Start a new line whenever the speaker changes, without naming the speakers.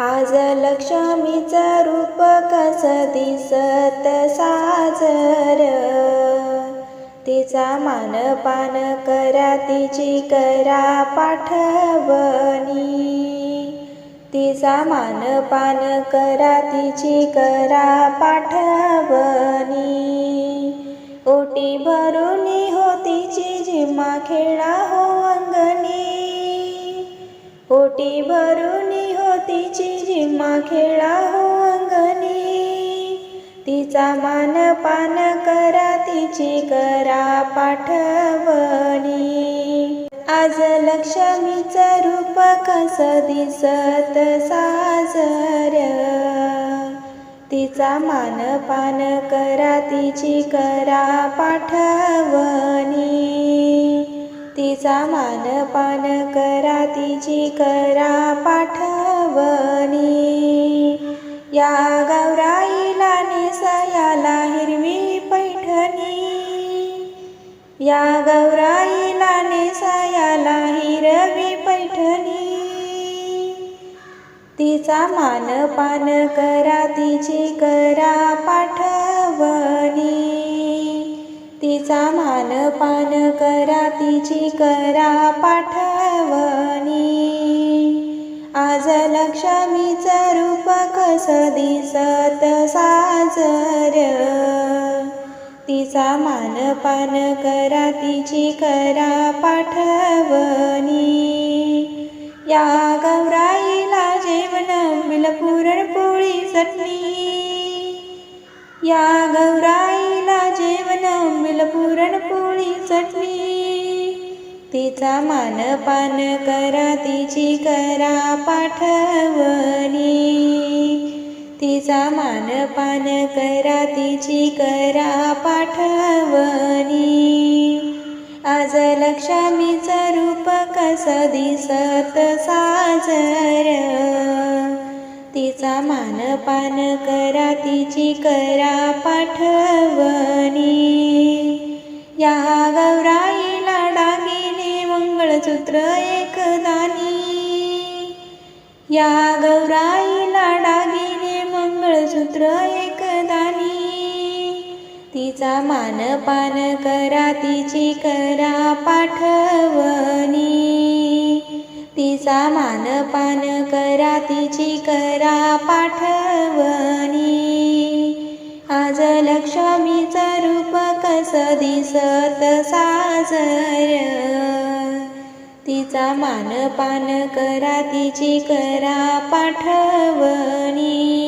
आज लक्ष्मीचं रूप कस दिसत साजर? तिचा मानपान करा तिची करा पाठवणी. तिचा मानपान करा तिची करा पाठवणी. ओटी भरून हो तिची जिम्मा खेळा हो अंगणी. ओटी भरून हो तिची जिम्मा खेळा हो अंगणी. तिचा मान पान करा तिची करा पाठवणी. आज लक्ष्मीचं रूप कस दिसत साजर? तिचा मान पान करा तिची करा पाठ तिचा मान पान करा तिची करा पाठवणी. या गौराईला नेसयाला हिरवी पैठणी. या गौराईला नेसयाला हिरवी पैठणी. तिचा मान पान करा तिची करा पाठवणी. तिचा मान पान करा तिची करा पाठवणी. आज लक्ष्मीचं रूप कस दिसत साजर? तिचा मान पान करा तिची करा पाठवणी. या गौराईला जेवण मिल पुरणपोळी चटणी. या गौराई पुरणपोळी चटणी तिचा मान पान करा तिची करा पाठवणी. तिचा मान पान करा तिची करा पाठवणी. आज लक्ष्मीचं रूप कस दिसत साजर? तिचा मान पान करा तिची करा पाठवणी. या गौराईला डागिने मंगळसूत्र एकदानी या गौराईला डागिने मंगळसूत्र एकदानी तिचा मान पान करा तिची करा पाठवणी तिचा मान पान करा तिची करा पाठवणी आज लक्ष्मीचं रूप कस दिसत साजर? तिचा मान पान करा तिची करा पाठवणी.